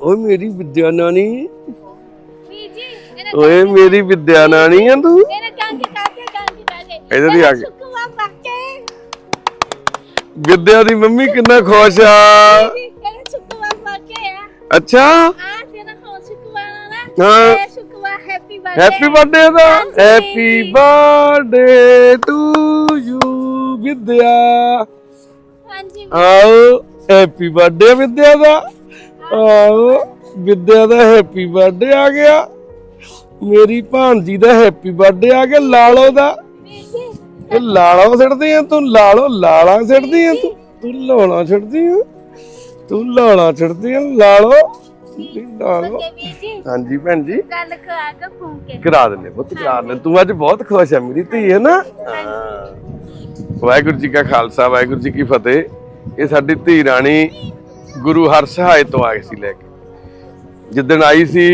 ਓਏ ਮੇਰੀ ਵਿਦਿਆ ਨਾਨੀ। ਵੀ ਜੀ ਇਹਨੇ ਓਏ ਮੇਰੀ ਵਿਦਿਆ ਨਾਨੀ ਆ ਤੂੰ। ਇਹਨੇ ਕੰਨ ਕੇ ਕਾਕੇ ਕੰਨ ਕੇ ਕਾਕੇ ਇੱਧਰ ਦੀ ਆ ਕੇ। ਸੁੱਕਵਾ ਪਾਕੇ ਵਿਦਿਆ ਦੀ ਮੰਮੀ ਕਿੰਨਾ ਖੁਸ਼ ਆ। ਇਹਨੇ ਸੁੱਕਵਾ ਪਾਕੇ ਆ। ਅੱਛਾ। ਆ ਤੇਰਾ ਹੋ ਸੁੱਕਵਾ ਨਾ ਹਾਂ। ਇਹ ਸੁੱਕਵਾ happy birthday happy birthday the. Happy birthday to you Vidya. ਹਾਂਜੀ। ਆਓ ਹੈਪੀ ਬਰਥਡੇ ਵਿਦਿਆ ਦਾ। ਵਿਦਿਆ ਦਾ ਹੈਪੀ ਬਰਥਡੇ ਆ ਗਿਆ। ਮੇਰੀ ਭਾਂਜੀ ਦਾ ਹੈਪੀ ਬਰਥਡੇ ਆ ਗਿਆ ਲਾਲੋ ਦਾ। ਇਹ ਲਾਲਾ ਛੱਡਦੀ ਆ ਤੂੰ ਲਾਲੋ ਲਾਲਾ ਛੱਡਦੀ ਆ ਤੂੰ ਤੂੰ ਲਾਲਾ ਛੱਡਦੀ ਆ। ਤੂੰ ਲਾਲਾ ਛੱਡਦੀ ਆ ਲਾਲੋ। ਲਾਲੋ। ਹਾਂਜੀ ਭੈਣ ਜੀ। ਗੱਲ ਕਰਾ ਕੇ ਫੋਨ ਕੇ ਕਰਾ ਦਿੰਦੇ ਪੁੱਤ ਕਰਾ ਦਿੰਦੇ ਤੂੰ ਅੱਜ ਬਹੁਤ ਖੁਸ਼ ਆ ਮੇਰੀ ਧੀ ਹੈ ਨਾ। ਵਾਹਿਗੁਰੂ ਜੀ ਕਾ ਖਾਲਸਾ ਵਾਹਿਗੁਰੂ ਜੀ ਕੀ ਫਤਿਹ। ਇਹ ਸਾਡੀ ਧੀ ਰਾਣੀ ਗੁਰੂ ਹਰਸਹਾਏ ਤੋਂ ਆਈ ਸੀ ਲੈ ਕੇ। ਜਿੱਦਣ ਆਈ ਸੀ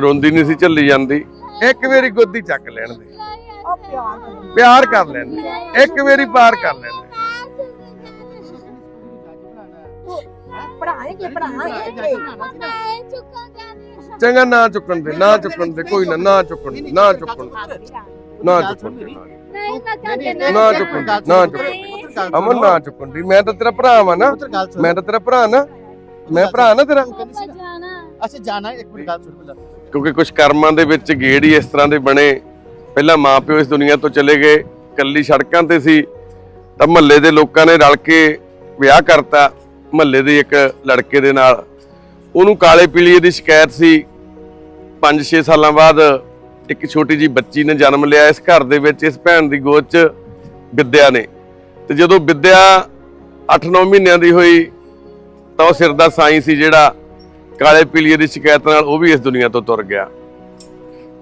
ਰੋਂਦੀ ਨਹੀਂ ਸੀ ਝੱਲੀ ਜਾਂਦੀ। ਇੱਕ ਵਾਰੀ ਗੋਦੀ ਚੱਕ ਲੈਣ ਦੇ। ਪਿਆਰ ਕਰ ਲੈਣ ਦੇ। ਇੱਕ ਵਾਰੀ ਪਾਰ ਕਰ ਲੈਣ ਦੇ। ਪੜਾਏਗੇ ਪੜਾਏਗੇ ਚੰਗਾ ਨਾ ਚੁੱਕਣ ਦੇ ਨਾ ਚੁੱਕਣ ਦੇ ਕੋਈ ਨਾ ਨਾ ਚੁੱਕਣ ਦੇ ਨਾ ਚੁੱਕਣ ਨਾ ਚੁੱਕਣ ਨਾ ਚੁੱਕਣ ਦੇ ਨਾ ਚੁੱਕਣ ਅਮਨ ਨਾ ਚੁੱਕਣ ਦੀ। ਮੈਂ ਤਾਂ ਤੇਰਾ ਭਰਾ ਵਾਂ ਨਾ। ਮੈਂ ਤਾਂ ਤੇਰਾ ਭਰਾ ਨਾ। ਮੈਂ ਭਰਾ ਨਾ ਤੇਰਾ। ਪਾਪਾ ਜਾਣਾ। ਅਸੀਂ ਜਾਣਾ ਇੱਕ ਮਿੰਟ ਗੱਲ ਸੁਣ ਪਹਿਲਾਂ ਕਿਉਂਕਿ ਕੁਝ ਕਰਮਾਂ ਦੇ ਵਿੱਚ ਗੇੜ ਹੀ ਇਸ ਤਰ੍ਹਾਂ ਦੇ ਬਣੇ। ਪਹਿਲਾਂ ਮਾਪਿਓ ਇਸ ਦੁਨੀਆ ਤੋਂ ਚਲੇ ਗਏ। ਕੱਲੀ ਸੜਕਾਂ ਤੇ ਸੀ। ਤਾਂ ਮਹੱਲੇ ਦੇ ਲੋਕਾਂ ਨੇ ਰਲ ਕੇ ਵਿਆਹ ਕਰਤਾ। ਮਹੱਲੇ ਦੇ ਇੱਕ ਲੜਕੇ ਦੇ ਨਾਲ। ਉਹਨੂੰ ਕਾਲੇ ਪੀਲੀਏ ਦੀ ਸ਼ਿਕਾਇਤ ਸੀ। 5-6 ਸਾਲਾਂ ਬਾਅਦ ਇੱਕ ਛੋਟੀ ਜੀ ਬੱਚੀ ਨੇ ਜਨਮ ਲਿਆ। ਇਸ ਘਰ ਦੇ ਵਿੱਚ ਇਸ ਭੈਣ ਦੀ ਗੋਦ 'ਚ ਵਿਦਿਆ ਨੇ। ਤੇ ਜਦੋਂ ਵਿਦਿਆ 8-9 ਮਹੀਨਿਆਂ ਦੀ ਹੋਈ, ਤਾਂ ਉਹ ਸਿਰ ਦਾ ਸਾਈਂ ਸੀ ਜਿਹੜਾ ਕਾਲੇ ਪੀਲੀਏ ਦੀ ਸ਼ਿਕਾਇਤ ਨਾਲ ਉਹ ਵੀ ਇਸ ਦੁਨੀਆ ਤੋਂ ਤੁਰ ਗਿਆ।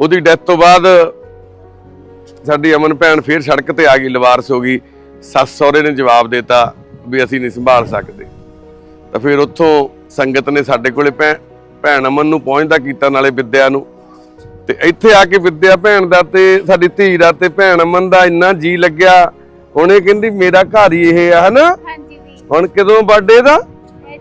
ਉਹਦੀ ਡੈਥ ਤੋਂ ਬਾਅਦ ਸਾਡੀ ਅਮਨ ਭੈਣ ਫੇਰ ਸੜਕ ਤੇ ਆ ਗਈ, ਲਵਾਰਸ ਹੋ ਗਈ। ਸੱਸ ਸਹੁਰੇ ਨੇ ਜਵਾਬ ਦਿੱਤਾ ਵੀ ਅਸੀਂ ਨਹੀਂ ਸੰਭਾਲ ਸਕਦੇ। ਤਾਂ ਫਿਰ ਉੱਥੋਂ ਸੰਗਤ ਨੇ ਸਾਡੇ ਕੋਲੇ ਭੈ- ਭੈਣ ਅਮਨ ਨੂੰ ਪਹੁੰਚਦਾ ਕੀਤਾ ਨਾਲੇ ਵਿਦਿਆ ਨੂੰ। ਤੇ ਇੱਥੇ ਆ ਕੇ ਵਿਦਿਆ ਭੈਣ ਦਾ ਤੇ ਸਾਡੀ ਧੀ ਦਾ ਤੇ ਭੈਣ ਅਮਨ ਦਾ ਇੰਨਾ ਜੀ ਲੱਗਿਆ ਹੁਣ ਇਹ ਕਹਿੰਦੀ ਮੇਰਾ ਘਰ ਹੀ ਇਹ ਆ ਹਨਾ? ਹਾਂਜੀ ਵੀ ਹੁਣ ਕਦੋਂ ਬਰਥਡੇ ਦਾ? ਇਹ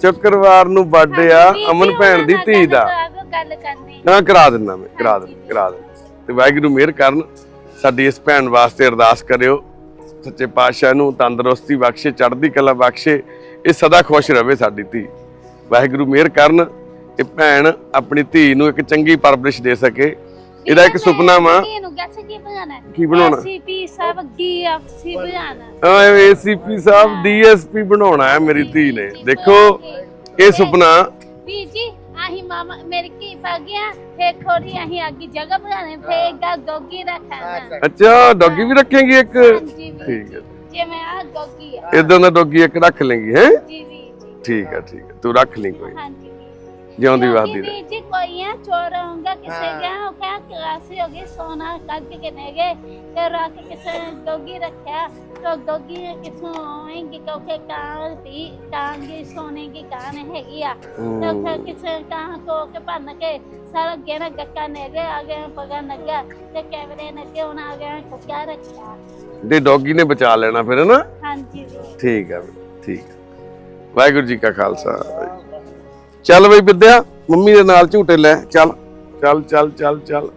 ਸ਼ੁੱਕਰਵਾਰ। ਨੂੰ ਬਰਥਡੇ ਆ ਅਮਨ ਭੈਣ ਦੀ ਧੀ ਦਾ। ਗੱਲ ਕਰਨੀ ਨਾ ਕਰਾ ਦਿੰਦਾ ਮੈਂ ਕਰਾ ਦਿੰਦਾ ਕਰਾ ਦਿੰਦਾ। ਤੇ ਵਾਹਿਗੁਰੂ ਮਿਹਰ ਕਰਨ। ਸਾਡੀ ਇਸ ਭੈਣ ਵਾਸਤੇ ਅਰਦਾਸ ਕਰਿਓ। ਸੱਚੇ ਪਾਤਸ਼ਾਹ ਨੂੰ ਤੰਦਰੁਸਤੀ ਬਖਸ਼ੇ ਚੜ੍ਹਦੀ ਕਲਾ ਬਖਸ਼ੇ ਇਹ ਸਦਾ ਖੁਸ਼ ਰਵੇ ਸਾਡੀ ਧੀ। ਵਾਹਿਗੁਰੂ ਮਿਹਰ ਕਰਨ। ਇਹ ਭੈਣ ਆਪਣੀ ਧੀ ਨੂੰ ਇੱਕ ਚੰਗੀ ਪਰਵਰਿਸ਼ ਦੇ ਸਕੇ। ਇਹਦਾ ਇੱਕ ਸੁਪਨਾ ਵਾ। ਕੀ ਬਣਾਉਣਾ? ਸੀਪੀ ਸਾਹਿਬ ਡੀਐਸਪੀ ਬਣਾਉਣਾ। ਹੈ ਮੇਰੀ ਧੀ ਨੇ। ਦੇਖੋ ਇਹ ਸੁਪਨਾ। ਅੱਛਾ। ਡੋਗੀ ਵੀ ਰੱਖੇਗੀ ਇੱਕ? ਠੀਕ ਹੈ। ਜੇ। ਮੈਂ ਆ ਗੋਗੀ ਆ। ਇੱਕ ਰੱਖ ਲੇਗੀ ਹੈ? ਠੀਕ ਹੈ ਠੀਕ ਹੈ। ਤੂੰ ਰੱਖ ਲਈ ਕੋਈ। ਜਿਉਂਦੀ ਵਾਦੀ ਕਿਉਂਕਿ ਜੀ ਕੋਈ ਆ ਚੋਰ ਹੋਊਗਾ ਕਿਸੇ ਦਾ ਉਹ ਕਹਾਂ ਤਰਾਸੀ ਹੋ ਗਈ ਸੋਨਾ ਕੱਢ ਕੇ ਨੇਗੇ ਤੇ ਰੱਖ ਕਿਸੇ ਡੋਗੀ ਰੱਖਿਆ ਤੋ ਡੋਗੀ ਕਿਥੋਂ ਆਏਗੀ ਕਿਉਂਕਿ ਕਾਂ ਦੀ ਕਾਂ ਦੀ ਸੋਨੇ ਦੀ ਕਾਂ ਹੈਗੀ ਆ। ਤੇ ਫਿਰ ਕਿਸੇ ਕਾਂ ਕੋ ਕੇ ਭੰਨ ਕੇ ਸਾਰਾ ਗੇਰਾ ਗੱਕਾ ਨੇਗੇ ਆ ਗਏ ਪਗਾ ਨੱਗਾ ਤੇ ਕੈਮਰੇ ਨੱਗੇ ਹੁਣ ਆ ਗਏ ਕੁੱਕਾ ਰੱਖਿਆ। ਦੇ ਡੋਗੀ ਨੇ ਬਚਾ ਲੈਣਾ ਫਿਰ ਨਾ ਹਾਂਜੀ ਠੀਕ ਆ ਠੀਕ। ਵਾਹਿਗੁਰੂ ਜੀ ਕਾ ਖਾਲਸਾ। ਚੱਲ ਬਈ ਵਿਦਿਆ ਮੰਮੀ ਦੇ ਨਾਲ ਝੂਟੇ ਲੈ ਚੱਲ। ਚੱਲ ਚੱਲ ਚੱਲ ਚੱਲ।